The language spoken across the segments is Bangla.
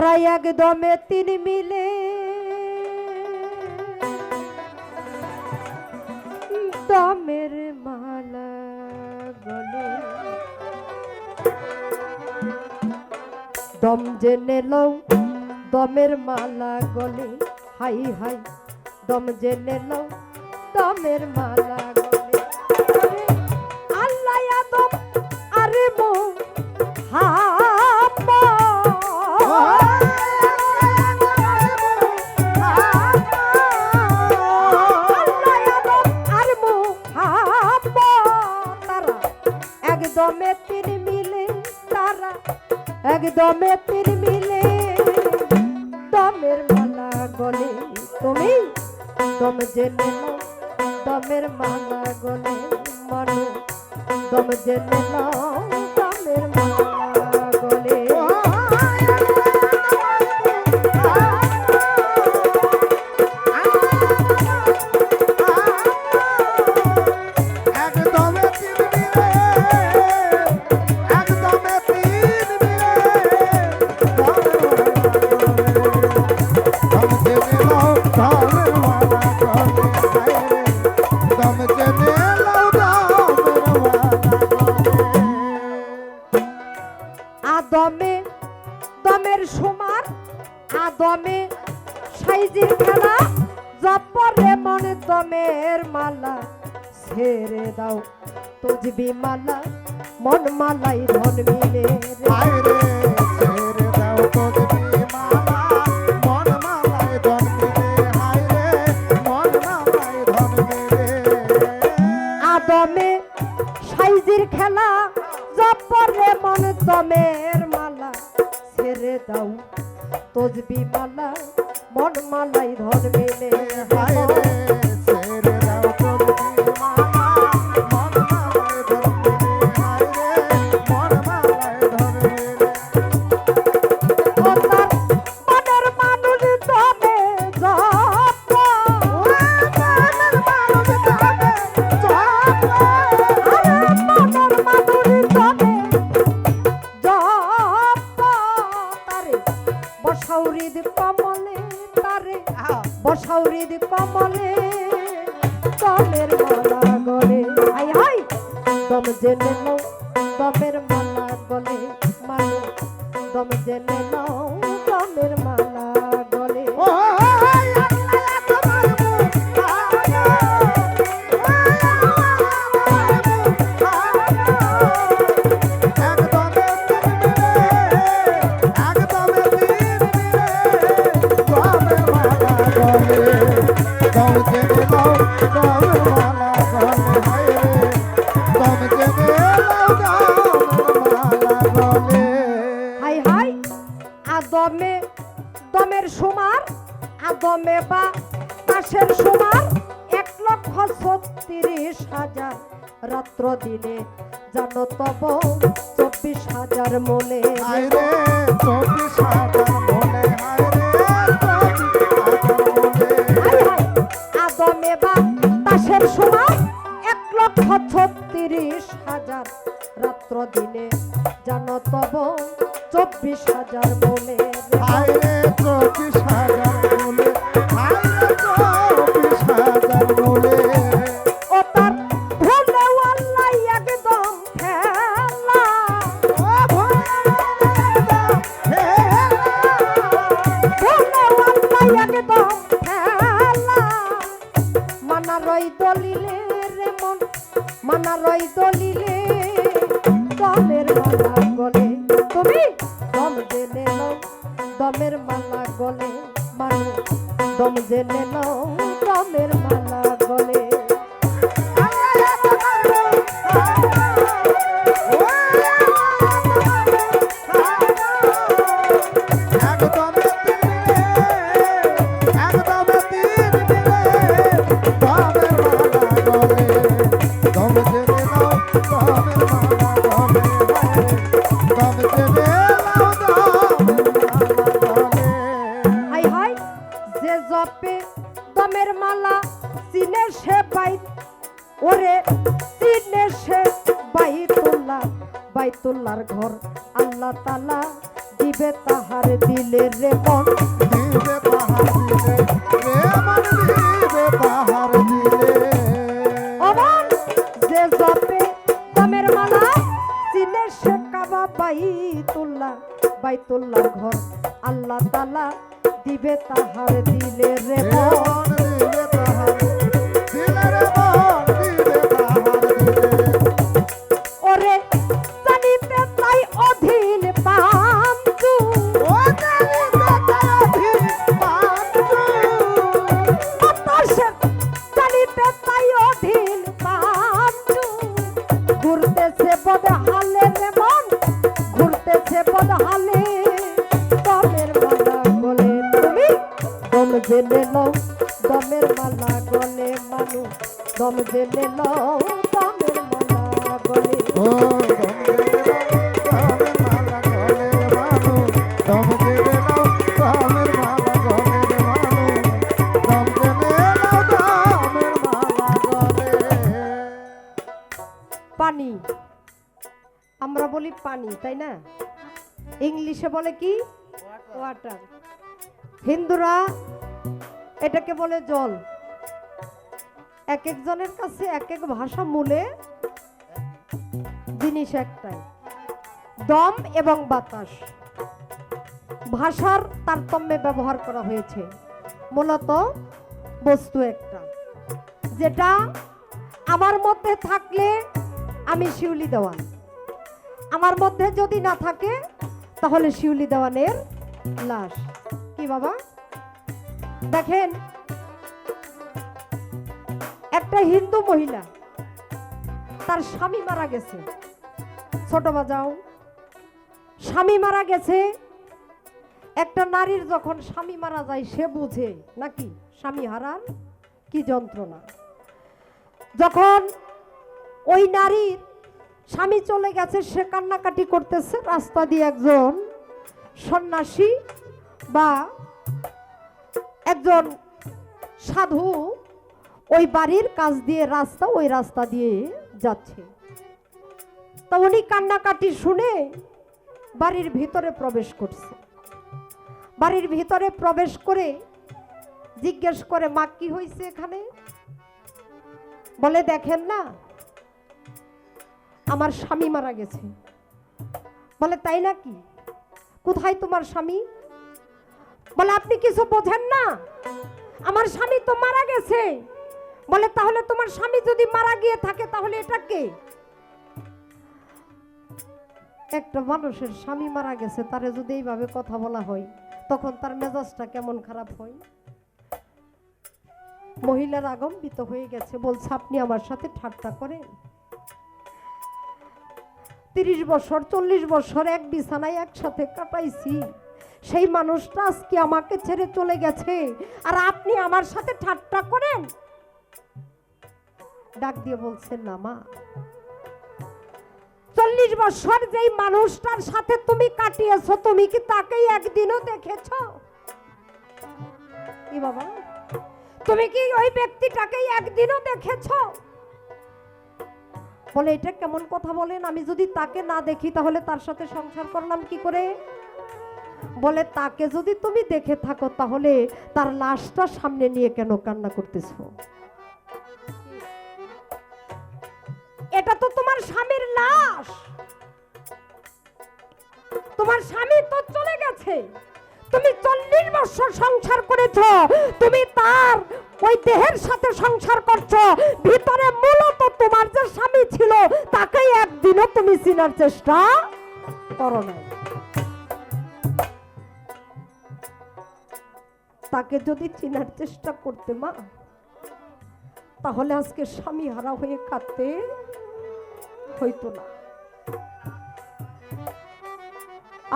তারা একদমে তিন মিলে। দমের মালা গলে। দম যে নেলও দমের মালা গলে। হাই হাই, দম যে নেলও দমের মালা একদমে তিন মিলে, তারা একদমে তিন মিলে। দমের মালা গলে, তুমি দম জেনে নাও দমের মালা গলে, মনে দম জেনে নাও দমের মালা আদমে সাইজির খেলা জপরে মনে দমের মালা ছেড়ে দাও তুজবি মালা মন মালাই ধন মিলে। ছেড়ে দাও মন মন আদমে সাইজির খেলা জপরে মন দমের মালা ছেড়ে দাও তুজবি মালা মন মালাই ধন হায় হাইরে দমের মালা গলে মানো দম জেনে নাও দমের মালা গলে ও হাই আদমে বা মাসের সমার এক লক্ষ ছত্রিশ হাজার। রাত্র দিনে জানো তব চব্বিশ হাজার মনে চব্বিশ হাজার মনে আদমে বা এক লক্ষ ছত্রিশ হাজার। রাত্র দিনে জানো তব চব্বিশ হাজার মনে। দলিলে দমের মালা গলে। তুমি দম জেনে নাও দমের মালা গলে দম জেনে নাও ওরে চিনে সে বাইতুল্লাহ বাইতুল্লাহর ঘর আল্লাহ তালা দিবে তাহার দিলে রে মন। দিবে পাহাড় দিলে রে মন দিবে পাহাড় দিলে। অমন যে জপে দমের মালা চিনে সে কাবা বাইতুল্লাহ ঘর আল্লাহ তালা দিবে তাহার দিলে রে মন জেনে দমের মালা গলে মানু দম জেনে লও দমের মালা গলে ও দম দেবে নাও দমের মালা গলে রে মানু দম দেবে নাও দমের মালা গলে রে মানু দম দেবে নাও দমের মালা গলে। পানি আমরা বলি পানি তাই না? ইংলিশে বলে কি? ওয়াটার হিন্দুরা এটাকে বলে জল। এক একজনের কাছে এক এক ভাষা মূলে জিনিস একটাই। দম এবং বাতাস। ভাষার তারতম্যে ব্যবহার করা হয়েছে। মূলত বস্তু একটা। যেটা আমার মধ্যে থাকলে আমি শিউলি দেওয়ান। আমার মধ্যে যদি না থাকে, তাহলে শিউলি দেওয়ানের লাশ। কি বাবা? দেখেন, একটা হিন্দু মহিলা, তার স্বামী মারা গেছে। ছোট বাজাও, স্বামী মারা গেছে। একটা নারীর যখন স্বামী মারা যায়, সে বুঝে নাকি স্বামী হারান কি যন্ত্রণা। যখন ওই নারীর স্বামী চলে গেছে, সে কান্নাকাটি করতেছে, রাস্তা দিয়ে একজন সন্ন্যাসী বা একজন সাধু ওই বাড়ির কাজ দিয়ে রাস্তা, ওই রাস্তা দিয়ে যাচ্ছে। তা উনি কান্নাকাটি শুনে বাড়ির ভিতরে প্রবেশ করছে। বাড়ির ভিতরে প্রবেশ করে জিজ্ঞেস করে, মা, কি হয়েছে এখানে? বলে, দেখেন না, আমার স্বামী মারা গেছে। বলে, তাই নাকি? কোথায় তোমার স্বামী? বলে, আপনি কিছু বোঝেন না। আমার স্বামী তো মারা গেছে। বলে, তাহলে তোমার স্বামী যদি মারা গিয়ে থাকে, তাহলে এটা কে? একটা মানুষের স্বামী মারা গেছে, তারে যদি এইভাবে কথা বলা হয়, তখন তার মেজাজটা কেমন খারাপ হয়? মহিলার আগম্বিত হয়ে গেছে, বলছে, আপনি আমার সাথে ঠাট্টা করেন। তিরিশ বছর, চল্লিশ বছর এক বিছানায় একসাথে কাটাইছি। সেই মানুষটা আজকে আমাকে ছেড়ে চলে গেছে। আর আপনি আমার সাথে ঠাট্টা করেন? ডাক দিয়ে বলছেন, না মা। চল্লিশ বছর যেই মানুষটার সাথে তুমি কাটিয়েছো, তুমি কি তাকেই একদিনও দেখেছ? কি বাবা, তুমি কি ওই ব্যক্তিটাকেই একদিনও দেখেছ? বলে, এটা কেমন কথা বলেন? আমি যদি তাকে না দেখি, তাহলে তার সাথে সংসার করলাম কি করে? বলে, তাকে যদি তুমি দেখে থাকো, তাহলে তার লাশটা সামনে নিয়ে কেন কান্না করতেছো? এটা তো তোমার স্বামীর লাশ। তোমার স্বামী তো চলে গেছে। তুমি চল্লিশ বছর সংসার করেছ। তুমি তার ওই দেহের সাথে সংসার করছ। ভিতরে মূলত তোমার যে স্বামী ছিল, তাকেই একদিনও তুমি চিনার চেষ্টা করো নাই। তাকে যদি চিনার চেষ্টা করতে, মা, তাহলে আজকে স্বামী হারা হয়ে কাঁদতে হইতো না।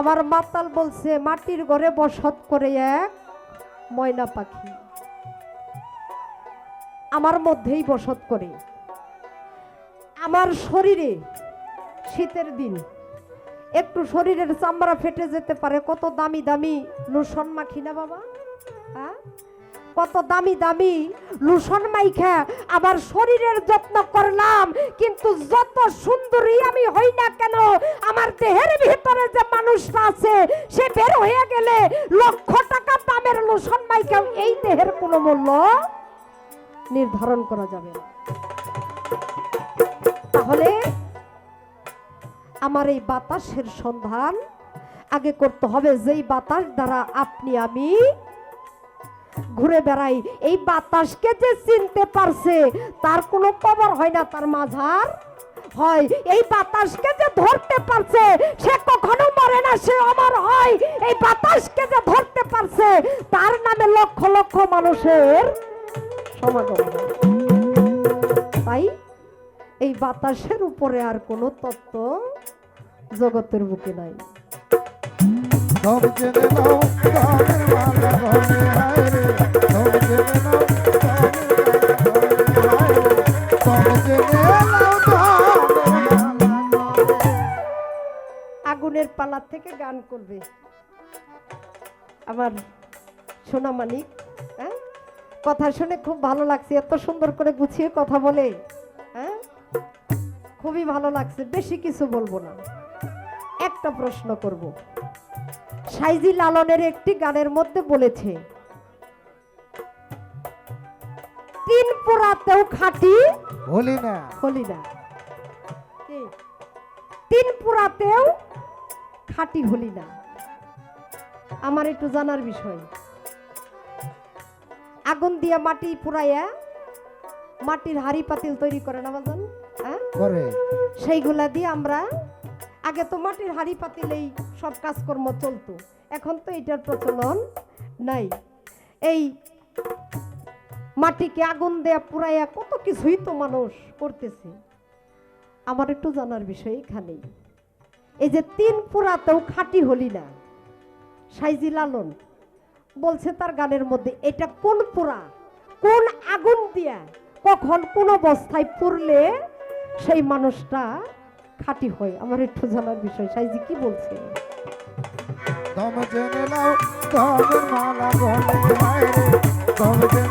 আমার মাতাল বলছে, মাটির ঘরে বসত করে এক ময়না পাখি। আমার মধ্যেই বসত করে। আমার শরীরে শীতের দিন, একটু শরীরের চামড়া ফেটে যেতে পারে। কত দামি দামি লোশন মাখি না বাবা। কত দামি দামি লুসন মাইখা আবার শরীরের যত্ন করলাম, কিন্তু যত সুন্দরী আমি হই না কেন, আমার দেহের ভিতরে যে মানুষটা আছে, সে বের হয়ে গেলে লক্ষ টাকা দামের লুসন মাইখাও এই দেহের কোনো মূল্য নির্ধারণ করা যাবে তাহলে আমার এই বাতাসের সন্ধান আগে করতে হবে, যেই বাতাস দ্বারা আপনি আমি ঘুরে বেড়াই। এই বাতাসকে যে চিনতে পারছে, তার কোনো কবর হয় না, তার মাঝার হয়। এই বাতাসকে যে ধরতে পারছে, সে কখনো মরে না, সে অমর হয়। এই বাতাসকে যে ধরতে পারছে, তার নামে লক্ষ লক্ষ মানুষের সমাগম তাই এই বাতাসের উপরে আর কোনো তত্ত্ব জগতের বুকে নাই। আগুনের পালা থেকে গান করবে। আমার সোনা মানিক হ্যাঁ? কথা শুনে খুব ভালো লাগছে, এত সুন্দর করে গুছিয়ে কথা বলে হ্যাঁ? খুবই ভালো লাগছে, বেশি কিছু বলব না। একটা প্রশ্ন করব। সাইজি লালনের একটি গানের মধ্যে বলেছে তিন পোড়াতেও খাটি বলি না। হলি না? তিন পুরাতেও খাঁটি হলি না। আমার একটু জানার বিষয় আগুন দিয়া মাটি পুরাইয়া মাটির হাড়ি পাতিল তৈরি করে না বাজান হ্যাঁ? করে। সেইগুলা দিয়ে আমরা আগে তো মাটির হাড়ি পাতিলেই সব কাজকর্ম চলতো। এখন তো এটার প্রচলন নাই। এই মাটিকে আগুন দেয়া পুরাইয়া কত কিছুই তো মানুষ করতেছে। আমার একটু জানার বিষয় এখানেই। এই যে তিন পুরাতেও খাঁটি হলি না, সাইজি লালন বলছে তার গানের মধ্যে, এটা কোন পুরা? কোন আগুন দিয়া কখন কোন অবস্থায় পুরলে সেই মানুষটা খাঁটি হয়? আমার একটু জানার বিষয়, সাইজি কি বলছে? দম জেনে নাও দমের মালা গলে হায় মালা